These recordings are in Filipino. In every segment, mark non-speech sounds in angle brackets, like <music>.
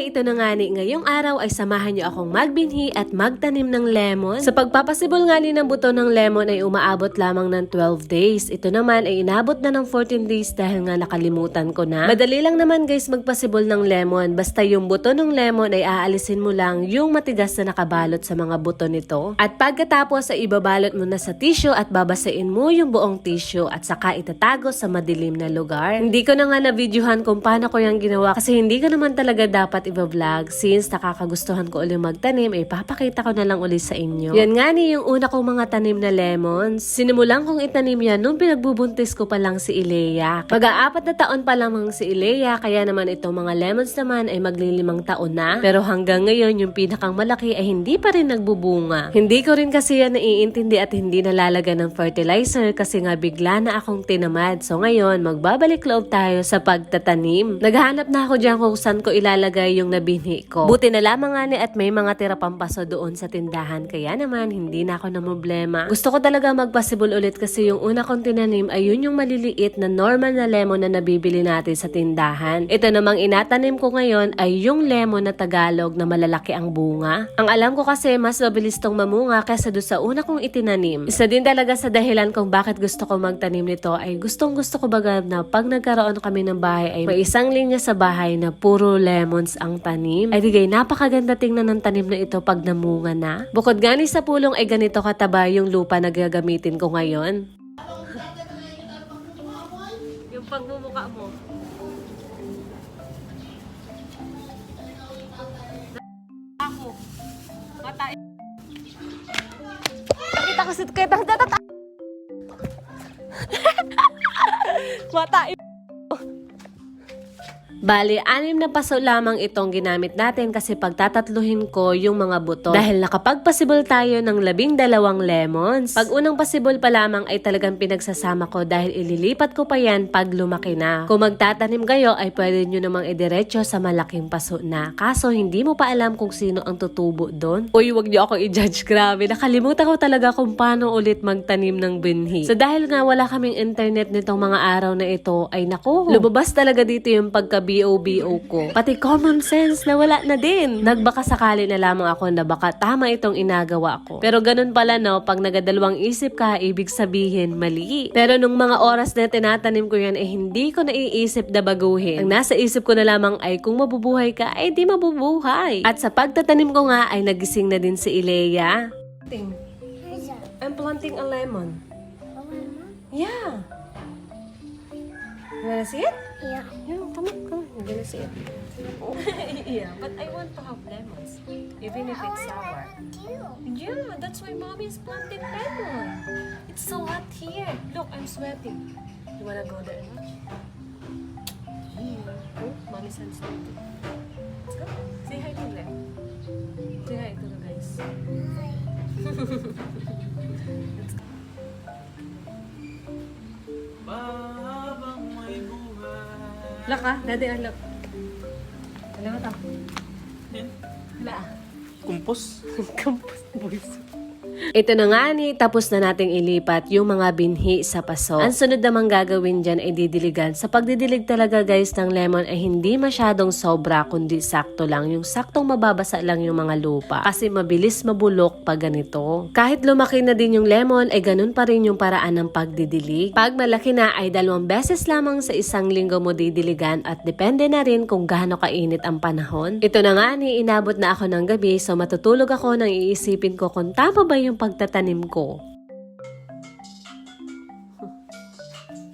Hi! Ito na nga ni ngayong araw ay samahan niyo akong magbinhi at magtanim ng lemon. Sa pagpapasibol nga ni ng buto ng lemon ay umaabot lamang ng 12 days. Ito naman ay inabot na ng 14 days dahil nga nakalimutan ko na. Madali lang naman guys magpasibol ng lemon. Basta yung buto ng lemon ay aalisin mo lang yung matigas na nakabalot sa mga buto nito. At pagkatapos ay ibabalot mo na sa tissue at babasain mo yung buong tissue at saka itatago sa madilim na lugar. Hindi ko na nga na-videohan kung paano ko yung ginawa kasi hindi ko naman talaga dapat i-vlog since nakakagustuhan ko ulit magtanim ay papakita ko na lang ulit sa inyo. Yan nga ni yung una kong mga tanim na lemons. Sinimulan kong itanim yan nung pinagbubuntis ko pa lang si Ilea. Mag-aapat na taon pa lamang si Ilea kaya naman itong mga lemons naman ay maglilimang taon na. Pero hanggang ngayon yung pinakang malaki ay hindi pa rin nagbubunga. Hindi ko rin kasi yan naiintindi at hindi nalalagyan ng fertilizer kasi nga bigla na akong tinamad. So ngayon, magbabalik loob tayo sa pagtatanim. Naghahanap na ako dyan kung saan ko ilalagay yung nabinhi ko. Buti na lamang nga ni at may mga tira pampaso doon sa tindahan. Kaya naman, hindi na ako na problema. Gusto ko talaga magpasibol ulit kasi yung una kong tinanim ay yun yung maliliit na normal na lemon na nabibili natin sa tindahan. Ito namang inatanim ko ngayon ay yung lemon na Tagalog na malalaki ang bunga. Ang alam ko kasi mas mabilis tong mamunga kaysa doon sa una kong itinanim. Isa din talaga sa dahilan kung bakit gusto ko magtanim nito ay gustong gusto ko baga na pag nagkaroon kami ng bahay ay may isang linya sa bahay na puro lemons ang tanim. Ay digay, napakaganda tingnan ng tanim na ito pag namunga na. Bukod gani sa pulong ay ganito kataba yung lupa na gagamitin ko ngayon. yung pagmumuka mo. Ako. Mata. Nakita ko si Tatat. <laughs> Mata. Bali, anim na paso lamang itong ginamit natin kasi pagtatatluhin ko yung mga buto. Dahil nakapagpasibol tayo ng labing dalawang lemons. Pag unang pasibol pa lamang ay talagang pinagsasama ko dahil ililipat ko pa yan pag lumaki na. Kung magtatanim kayo ay pwede nyo namang idiretso sa malaking paso na. Kaso hindi mo pa alam kung sino ang tutubo doon. Uy, wag nyo ako i-judge. Grabe, nakalimutan ko talaga kung paano ulit magtanim ng binhi. So dahil nga wala kaming internet nitong mga araw na ito, ay naku, lumabas talaga dito yung pagka BOBO ko. Pati common sense na wala na din. Nagbaka sakali na lamang ako na baka tama itong inagawa ko. Pero ganun pala no, pag nagadalawang isip ka, ibig sabihin mali. Pero nung mga oras na tinatanim ko yan, eh hindi ko naiisip na baguhin. Ang nasa isip ko na lamang ay kung mabubuhay ka, ay di mabubuhay. At sa pagtatanim ko nga ay nagising na din si Ilea. I'm planting a lemon. You wanna see it? Yeah. Yeah, come on, come on. You're gonna see it. <laughs> yeah, but I want to have lemons, even if it's sour. Yeah, that's why mommy is planting lemon. It's so hot here. Look, I'm sweating. You wanna go there? Yeah. Oh, mommy said sweating. Let's go. Say hi to them. Say hi to the guys. Mahabang <laughs> Look ah, daddy, ah, look. Alam mo to? Wala ah. Kumpos. <laughs> Campus boys. Ito na nga ni, tapos na nating ilipat yung mga binhi sa paso. Ang sunod namang gagawin dyan ay didiligan. Sa pagdidilig talaga guys ng lemon ay hindi masyadong sobra kundi sakto lang. Yung saktong mababasa lang yung mga lupa. Kasi mabilis mabulok pag ganito. Kahit lumaki na din yung lemon ay ganun pa rin yung paraan ng pagdidilig. Pag malaki na ay dalawang beses lamang sa isang linggo mo didiligan at depende na rin kung gaano kainit ang panahon. Ito na nga ni, inabot na ako ng gabi so matutulog ako nang iisipin ko kung tama ba yung pagtatanim ko.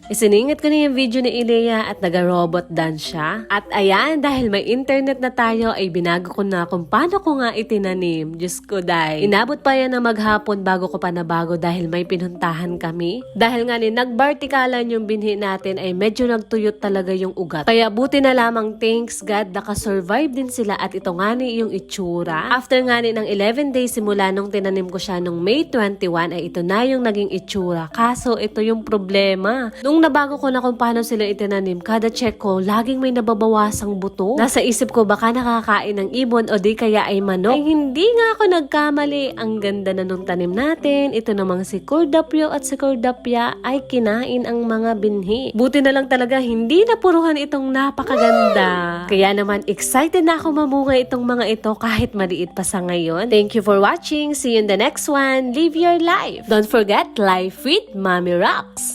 Isiningit ko na yung video ni Ilea at naga-robot dance siya. At ayan, dahil may internet na tayo, ay binago ko na kung paano ko nga itinanim. Diyos ko, dahil. Inabot pa yan na maghapon bago ko pa nabago dahil may pinuntahan kami. Dahil nga ni nagbartikalan yung binhi natin ay medyo nagtuyot talaga yung ugat. Kaya buti na lamang thanks God nakasurvive din sila at ito nga ni yung itsura. After nga ni ng 11 days simula nung tinanim ko siya nung May 21 ay ito na yung naging itsura. Kaso ito yung problema. Nung Nung nabago ko na kung paano sila itinanim, kada check ko, laging may nababawasang buto. Nasa isip ko baka nakakain ng ibon o di kaya ay manok. Ay hindi nga ako nagkamali. Ang ganda na nung tanim natin. Ito namang si Cordapio at si Cordapia ay kinain ang mga binhi. Buti na lang talaga hindi napuruhan itong napakaganda. Kaya naman excited na ako mamunga itong mga ito kahit maliit pa sa ngayon. Thank you for watching. See you in the next one. Live your life. Don't forget, life with Mommy Rocks.